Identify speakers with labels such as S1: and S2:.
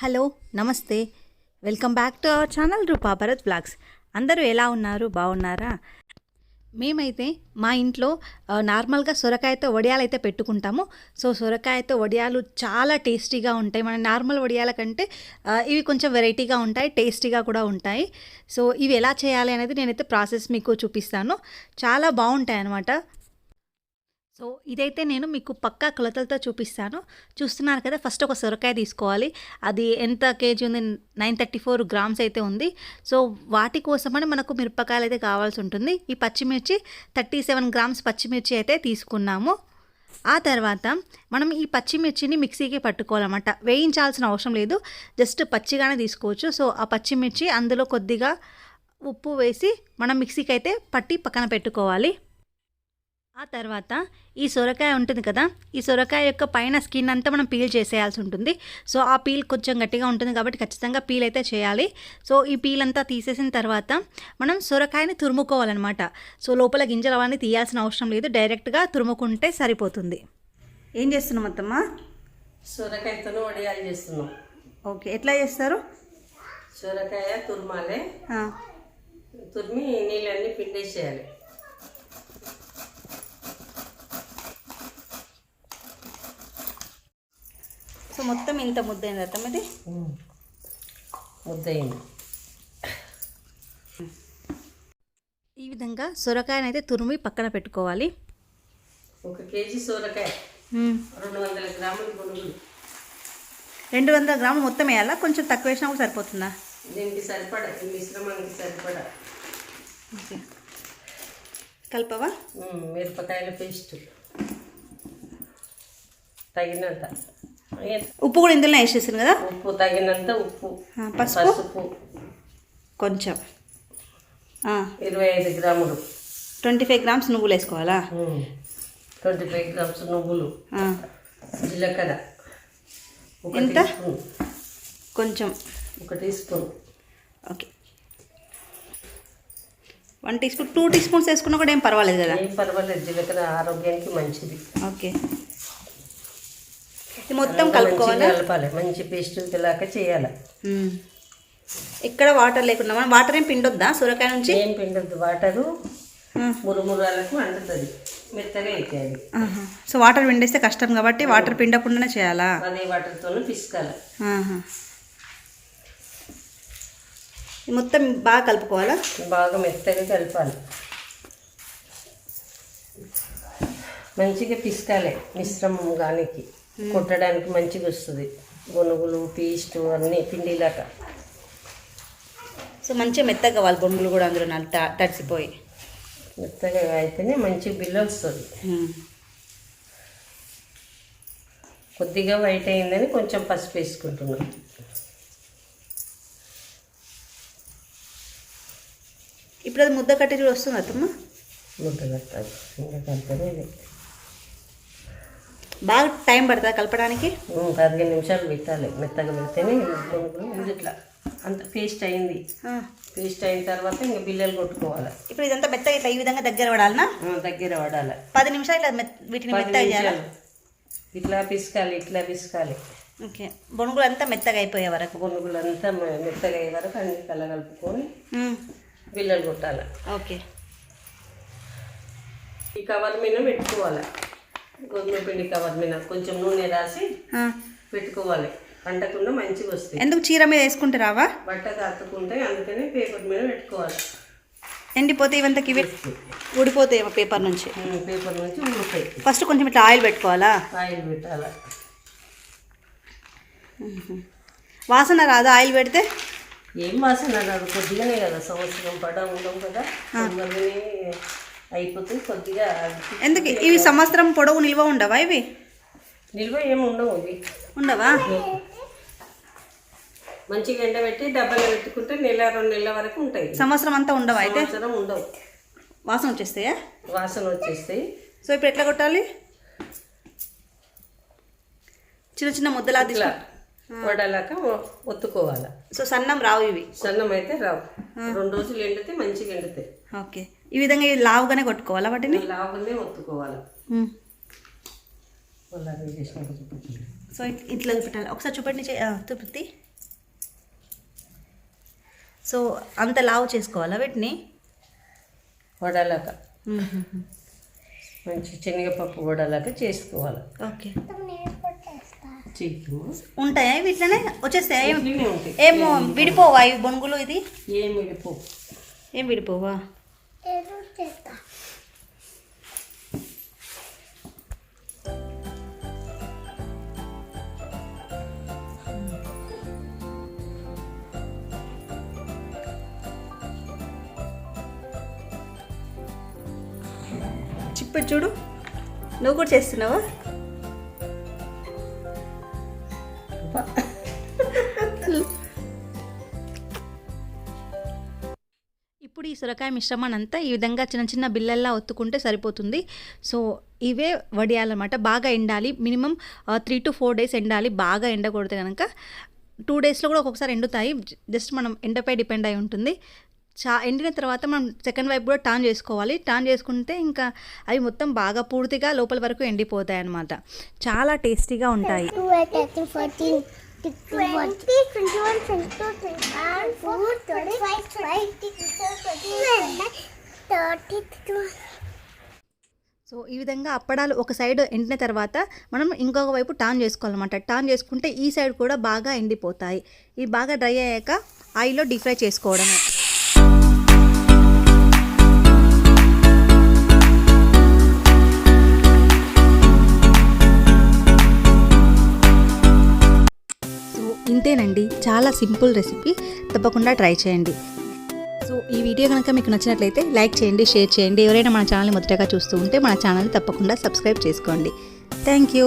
S1: Hello నమస్తే. Welcome back to our channel Roopa Bharat blogs. అందరూ ఎలా ఉన్నారు? బాగున్నారా? మేమైతే మా ఇంట్లో నార్మల్గా సొరకాయతో వడియాలు అయితే పెట్టుకుంటాము. సో సొరకాయతో వడియాలు చాలా టేస్టీగా ఉంటాయి. మన నార్మల్ వడియాల కంటే ఇవి కొంచెం వెరైటీగా ఉంటాయి టేస్టీగా కూడా ఉంటాయి. సో ఇవి ఎలా చేయాలి అనేది నేనైతే ప్రాసెస్ మీకు చూపిస్తాను. చాలా బాగుంటాయి అన్నమాట సో ఇదైతే నేను మీకు పక్కా కొలతలతో చూపిస్తాను. చూస్తున్నారు కదా ఫస్ట్ ఒక సొరకాయ తీసుకోవాలి. అది ఎంత కేజీ ఉంది? నైన్ థర్టీ ఫోర్ గ్రామ్స్ అయితే ఉంది. సో వాటి కోసమని మనకు మిరపకాయలు అయితే కావాల్సి ఉంటుంది. ఈ పచ్చిమిర్చి థర్టీ సెవెన్ గ్రామ్స్ పచ్చిమిర్చి అయితే తీసుకున్నాము. ఆ తర్వాత మనం ఈ పచ్చిమిర్చిని మిక్సీకి పట్టుకోవాలన్నమాట. వేయించాల్సిన అవసరం లేదు. జస్ట్ పచ్చిగానే తీసుకోవచ్చు. సో ఆ పచ్చిమిర్చి అందులో కొద్దిగా ఉప్పు వేసి మనం మిక్సీకి అయితే పట్టి పక్కన పెట్టుకోవాలి. ఆ తర్వాత ఈ సొరకాయ ఉంటుంది కదా ఈ సొరకాయ యొక్క పైన స్కిన్ అంతా మనం పీల్ చేసేయాల్సి ఉంటుంది. సో ఆ పీల్ కొంచెం గట్టిగా ఉంటుంది కాబట్టి ఖచ్చితంగా పీల్ అయితే చేయాలి. సో ఈ పీల్ అంతా తీసేసిన తర్వాత మనం సొరకాయని తురుముకోవాలన్నమాట. సో లోపల గింజలు అవన్నీ తీయాల్సిన అవసరం లేదు. డైరెక్ట్గా తురుముకుంటే సరిపోతుంది. ఏం చేస్తున్నాం అత్తమ్మా?
S2: సొరకాయతోనే వడియాలు చేస్తున్నాం.
S1: ఓకే ఎట్లా చేస్తారు?
S2: సొరకాయ తుర్మాలే. తురిమి నీళ్ళన్నీ పిండేసేయాలి.
S1: సో మొత్తం ఇంత ముద్దైంది అత్తమ్మ ఇది?
S2: ముద్దయింది
S1: ఈ విధంగా సొరకాయనైతే తురిమి పక్కన పెట్టుకోవాలి.
S2: ఒక కేజీ సొరకాయ. రెండు వందల గ్రాములు
S1: రెండు వందల గ్రాములు మొత్తం వేయాలా? కొంచెం తక్కువ వేసినా కూడా సరిపోతుందా?
S2: దీనికి సరిపడా ఈ మిశ్రమానికి సరిపడా.
S1: ఓకే. కలపవా?
S2: మిరపకాయల పేస్ట్. తగినంత.
S1: ఉప్పు కూడా ఇందులో వేసేసాను కదా?
S2: ఉప్పు తగినంత ఉప్పు.
S1: పసుపు? కొంచెం.
S2: ఇరవై ఐదు గ్రాములు.
S1: ట్వంటీ ఫైవ్ గ్రామ్స్ నువ్వులు వేసుకోవాలా?
S2: ట్వంటీ ఫైవ్ గ్రామ్స్ నువ్వులు. జీలకర్ర.
S1: ఎంత? కొంచెం.
S2: ఒక teaspoon.
S1: Okay. One teaspoon two teaspoons వేసుకున్నా కూడా ఏం పర్వాలేదు కదా?
S2: ఏం పర్వాలేదు జీలకర్ర ఆరోగ్యానికి మంచిది.
S1: ఓకే. మొత్తం కలుపుకోవాలా?
S2: కలపాలి. మంచి పేస్ట్ ఇలాగా చేయాలి.
S1: మ్మ్. ఎక్కడ వాటర్ లేకుండా మనం వాటర్ ఏం పిండొద్దా సొరకాయ నుంచి?
S2: ఏం పిండద్దు వాటరు. మురుమురాలకు అంటుతుంది. మెత్తగా అవుతుంది.
S1: సో వాటర్ పిండేస్తే కష్టం కాబట్టి వాటర్ పిండకుండానే చేయాలా?
S2: అదే పిసుకాలి.
S1: మొత్తం బాగా కలుపుకోవాలా?
S2: బాగా మెత్తగా కలపాలి. మంచిగా పిసుకాలి మిశ్రమం గానికి. కొట్టడానికి మంచిగా వస్తుంది. గొనుగులు పేస్ట్ అన్నీ పిండిలాగా.
S1: సో మంచిగా మెత్తగా కావాలి బొంగులు కూడా అందులో తడిసిపోయి.
S2: మెత్తగా అయితేనే మంచి బిల్ల వస్తుంది. కొద్దిగా వైట్ అయిందని కొంచెం పసుపు వేసుకుంటున్నాం.
S1: ఇప్పుడు అది ముద్ద కట్టి చూడు వస్తుంది అత్తమ్మ?
S2: ముద్ద కట్టాలి. ఇంకా కలిపేది ఇది
S1: బాగా టైం పడుతుందా కలపడానికి?
S2: పదిహేను నిమిషాలు పెట్టాలి. మెత్తగా పెడితేనే ఇట్లా అంత పేస్ట్ అయింది. పేస్ట్ అయిన తర్వాత ఇంకా బిల్లలు కొట్టుకోవాలి.
S1: ఇప్పుడు ఇదంతా మెత్తగా ఇట్లా ఈ విధంగా దగ్గర పడాలనా?
S2: దగ్గర పడాలి.
S1: పది నిమిషాలు ఇట్లా వీటిని మెత్తగా చేయాలా?
S2: ఇట్లా పిసకాలి ఇట్లా పిసకాలి.
S1: ఓకే. బొనుగులు అంతా మెత్తగా అయిపోయే వరకు?
S2: గొనుగులు అంతా మెత్తగా అయ్యే వరకు అన్ని కలగలుపుకొని. బిల్లలు కొట్టాలి.
S1: ఓకే.
S2: ఈ కవర్ మీద పెట్టుకోవాలి. గోధుమ పిండి కవర్ మీద కొంచెం నూనె రాసి. పెట్టుకోవాలి. అంటకుండా మంచిగా వస్తాయి.
S1: ఎందుకు చీర మీద వేసుకుంటే రావా
S2: బట్ట కత్తుకుంటే అందుకని పేపర్ మీద పెట్టుకోవాలి.
S1: ఎండిపోతే ఇవంతకి ఇవి ఊడిపోతాయి పేపర్ నుంచి?
S2: పేపర్ నుంచి ఊరుతాయి
S1: ఫస్ట్ కొంచెం ఇట్లా ఆయిల్ పెట్టుకోవాలా?
S2: ఆయిల్ పెట్టాలి?
S1: వాసన రాదా ఆయిల్ పెడితే?
S2: ఏం వాసన రాదు కొద్దిగానే కదా సంవత్సరం పడ ఉండవు కదా. అయిపోతుంది కొద్దిగా
S1: ఎందుకు? ఇవి సంవత్సరం పొడవు నిల్వ ఉండవా ఇవి?
S2: నిల్వ ఏమి ఉండవు ఇవి.
S1: ఉండవా?
S2: మంచిగా ఎండబెట్టి డబ్బాలో పెట్టుకుంటే నెల రెండు నెలల వరకు ఉంటాయి
S1: సంవత్సరం అంతా ఉండవా అయితే?
S2: సంవత్సరం ఉండవు.
S1: వాసన వచ్చేస్తాయా?
S2: వాసన వచ్చేస్తాయి.
S1: సో ఇప్పుడు ఎట్లా కొట్టాలి? చిన్న చిన్న ముద్దలా
S2: వడలాక ఒత్తుకోవాలి.
S1: సో సన్నం రావు ఇవి.
S2: సన్నం అయితే రావు. రెండు రోజులు ఎండితే మంచిగా ఎండుతాయి.
S1: ఓకే. ఈ విధంగా లావుగానే కొట్టుకోవాలా వాటిని?
S2: లావుగానే చూపించండి.
S1: సో ఇట్- ఇట్లా పెట్టాలి ఒకసారి చూపెట్టి చే- ఆ, చూపిత్తి సో అంత లావు చేసుకోవాలా వీటిని?
S2: వడలాక మంచి శనగపప్పు వడలాక చేసుకోవాలి.
S1: ఓకే. ఉంటాయా వీటిలోనే వచ్చేస్తాయా? ఏమో విడిపోవా ఇవి బొనుగులు ఇది?
S2: ఏం విడిపో
S1: ఏం విడిపోవా? చిప్ప చూడు. నువ్వు కూడా చేస్తున్నావా? ఇప్పుడు ఈ సొరకాయ మిశ్రమాన్నంతా ఈ విధంగా చిన్న చిన్న బిల్లల్లా ఒత్తుకుంటే సరిపోతుంది. సో ఇవే వడియాలన్నమాట. బాగా ఎండాలి. Minimum three to four days ఎండాలి. బాగా ఎండకూడదు కనుక టూ డేస్లో కూడా ఒక్కొక్కసారి ఎండుతాయి. జస్ట్ మనం ఎండపై డిపెండ్ అయి ఉంటుంది. చా ఎండిన తర్వాత మనం సెకండ్ వైపు కూడా టాన్ చేసుకోవాలి. టాన్ చేసుకుంటే ఇంకా అవి మొత్తం బాగా పూర్తిగా లోపల వరకు ఎండిపోతాయి అన్నమాట చాలా టేస్టీగా ఉంటాయి. సో ఈ విధంగా అప్పడాలు ఒక సైడ్ ఎండిన తర్వాత మనం ఇంకొక వైపు టాన్ చేసుకోవాలన్నమాట. టాన్ చేసుకుంటే ఈ సైడ్ కూడా బాగా ఎండిపోతాయి. ఇవి బాగా డ్రై అయ్యాక ఆయిల్లో డీప్ ఫ్రై చేసుకోవడమే. ఇంతేనండి చాలా సింపుల్ రెసిపీ. తప్పకుండా ట్రై చేయండి. సో ఈ వీడియో కనుక మీకు నచ్చినట్లయితే లైక్ చేయండి షేర్ చేయండి. ఎవరైనా మన ఛానల్ని మొదటగా చూస్తూ ఉంటే మన ఛానల్ని తప్పకుండా సబ్స్క్రైబ్ చేసుకోండి. Thank you.